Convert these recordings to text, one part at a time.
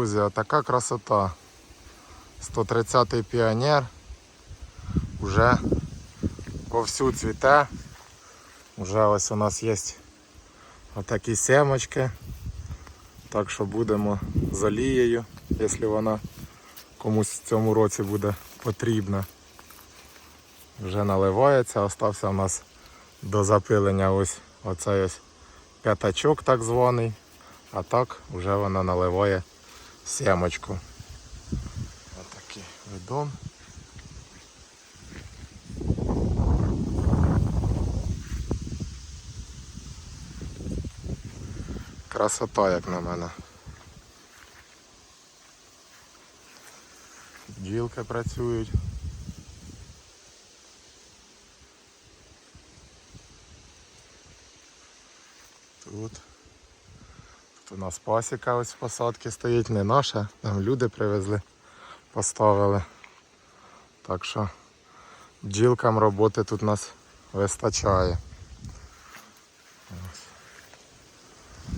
друзі, отака красота. 130-й піонер. Уже вовсю цвіте. Уже ось у нас є отакі семочки. Так що будемо з олією, якщо вона комусь в цьому році буде потрібна. Вже наливається, остався у нас до запилення ось оцей ось п'ятачок так званий. А так вже вона наливає сімочку. Отакий видон. Красота, як на мене. Бджілки працюють. Нас пасіка ось в посадці стоїть, не наша, там люди привезли, поставили. Так що бджілкам роботи тут нас вистачає. Ось.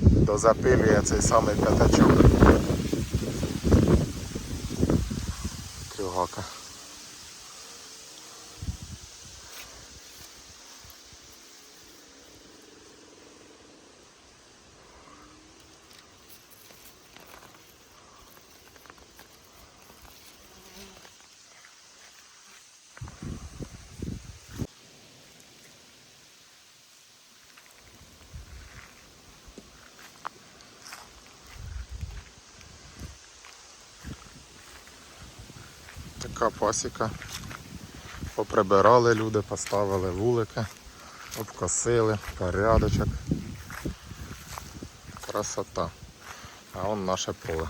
Дозапилює цей самий п'ятачок. Крюгака. Така пасіка. Поприбирали люди, поставили вулики, обкосили, порядочок. Красота. А он наше поле.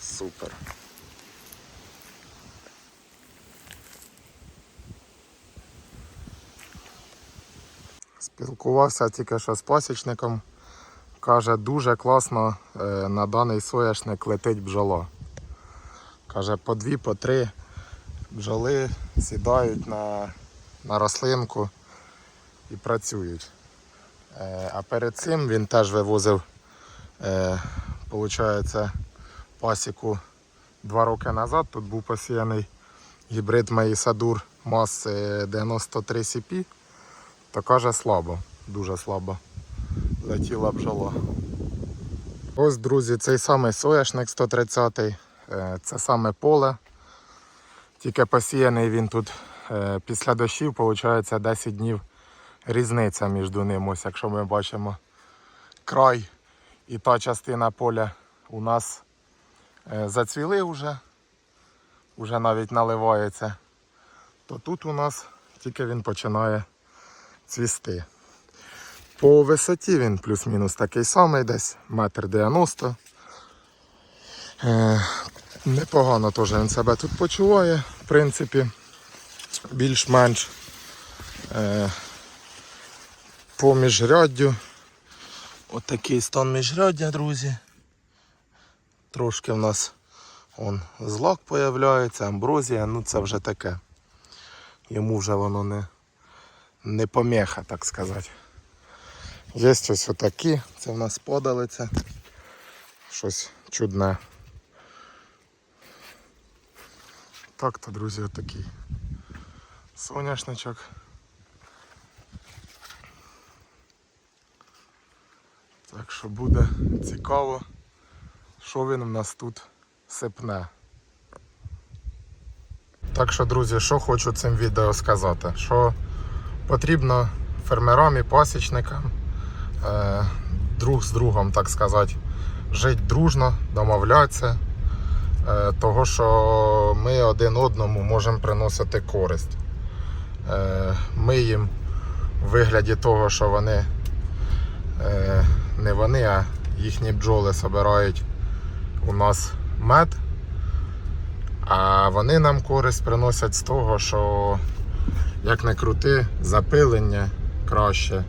Супер. Спілкувався тільки що з пасічником. Каже, дуже класно е, на даний соняшник летить бджола. Каже, по дві, по три бджоли сідають на, на рослинку і працюють. Е, А перед цим він теж вивозив, е, получається, пасіку два роки назад. Тут був посіяний гібрид Маїсадур маси 93 CP. То каже слабо, дуже слабо летіла бджола. Ось, друзі, цей самий соняшник 130 е, це саме поле. Тільки посіяний він тут е, після дощів, виходить 10 днів різниця між ним. Ось якщо ми бачимо край і та частина поля у нас е, зацвіли вже, вже навіть наливається, то тут у нас тільки він починає цвісти. По висоті він плюс-мінус такий самий, десь метр дев'яносто. Е, Непогано теж він себе тут почуває, в принципі, більш-менш е, по міжряддю. Отакий стан міжряддя, друзі. Трошки в нас он, злак появляється, амброзія, ну це вже таке. Йому вже воно не, не помеха, так сказати. Є ось отакі, це в нас подалиця. Щось чудне. Так то, друзі, отакий соняшничок. Так що буде цікаво, що він в нас тут сипне. Так що, друзі, що хочу цим відео сказати, що потрібно фермерам і пасічникам друг з другом, так сказати, жити дружно, домовлятися, е, того що ми один одному можемо приносити користь. Е, ми їм в вигляді того, що вони е, не вони, а їхні бджоли збирають у нас мед. А вони нам користь приносять з того, що як не крути, запилення краще.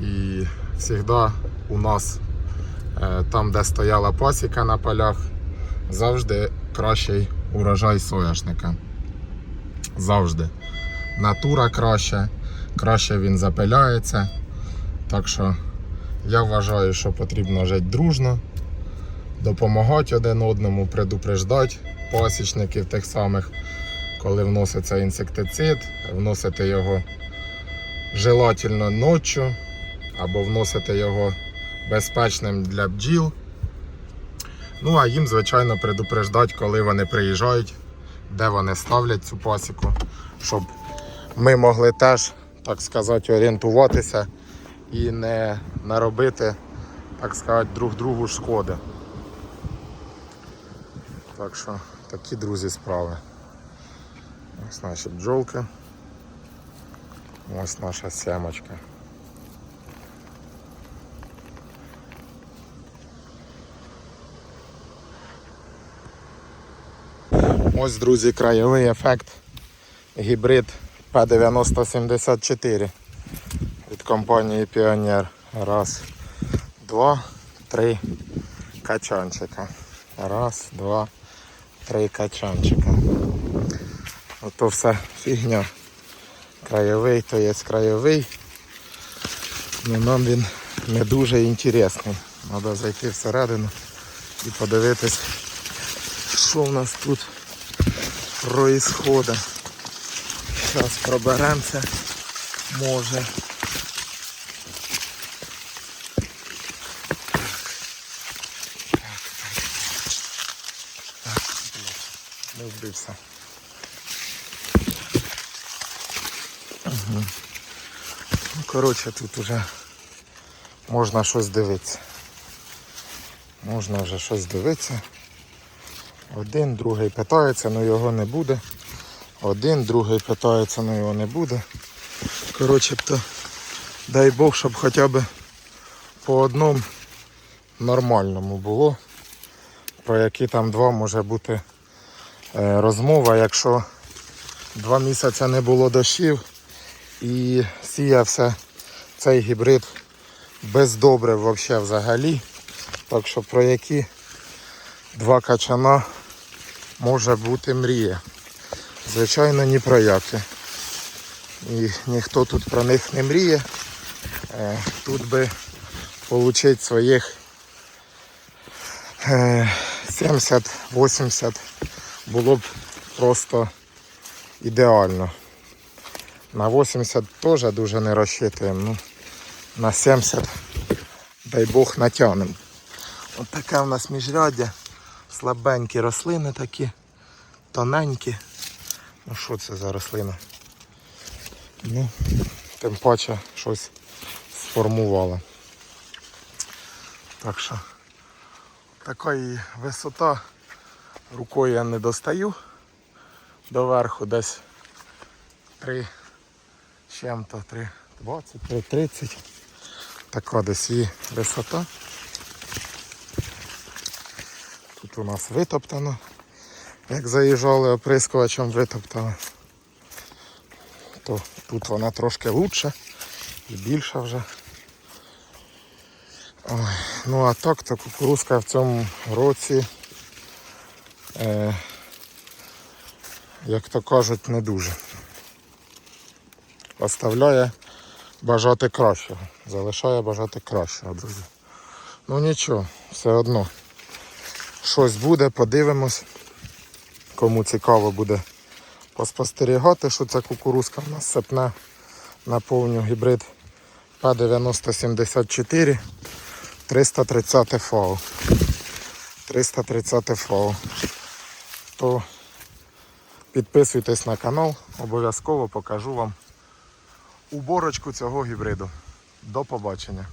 І завжди у нас е, там, де стояла пасіка на полях, завжди кращий урожай соняшника. Завжди. Натура краща, краще він запиляється. Так що Я вважаю, що потрібно жити дружно, допомагати один одному, предупреждати пасічників тих самих, коли вноситься інсектицид, вносити його желательно ночі, або вносити його безпечним для бджіл. Ну а їм, звичайно, предупреждати, коли вони приїжджають, де вони ставлять цю пасіку, щоб ми могли теж, так сказати, орієнтуватися і не наробити, так сказати, друг другу шкоди. Так що такі друзі справи. Ось наші бджолки. Ось наша сямочка. Ось, друзі, краєвий ефект. Гібрид P9074 від компанії Pioneer. Раз, два, три качанчика. Раз, два, три качанчика. Ото все фігня. Краєвий, то є краєвий. Ну, нам він не дуже інтересний. Треба зайти всередину і подивитись, що в нас тут происходить. Зараз проберемося. Може. Не вбився. Угу. Ну, коротше, тут уже можна щось дивитися. Можна вже щось дивитися. Один, другий питається, але його не буде. Один, другий питається, але його не буде. Коротше, то дай Бог, щоб хоча б по одному нормальному було. Про які там два може бути е, розмова, якщо два місяці не було дощів і сіявся цей гібрид без добрив взагалі. Так що про які два качана може бути мрія. Звичайно, ні про які. І ніхто тут про них не мріє. Е, Тут би отримати своїх е, 70-80 було б просто ідеально. На 80 теж дуже не розчитуємо. Ну, на 70, дай Бог, натягнемо. Ось таке в нас міжряддя. Слабенькі рослини такі, тоненькі. Ну що це за рослина? Ну, тим паче щось сформувало. Так що така її висота. Рукою я не достаю доверху десь 3 чим-то 3, 20, 3, 30. Така десь її висота. Тут у нас витоптано. Як заїжджали оприскувачем витоптали. То тут вона трошки лучше і більша вже. Ой, ну а так, то кукурузка в цьому році, е, як то кажуть, не дуже. Оставляє бажати кращого. Залишає бажати кращого, друзі. Ну нічого, все одно. Щось буде, подивимось. Кому цікаво буде поспостерігати, що ця кукурузка в нас сипне на повню гібрид P9074 330 фау. 330 фау. То підписуйтесь на канал, обов'язково покажу вам уборочку цього гібриду. До побачення.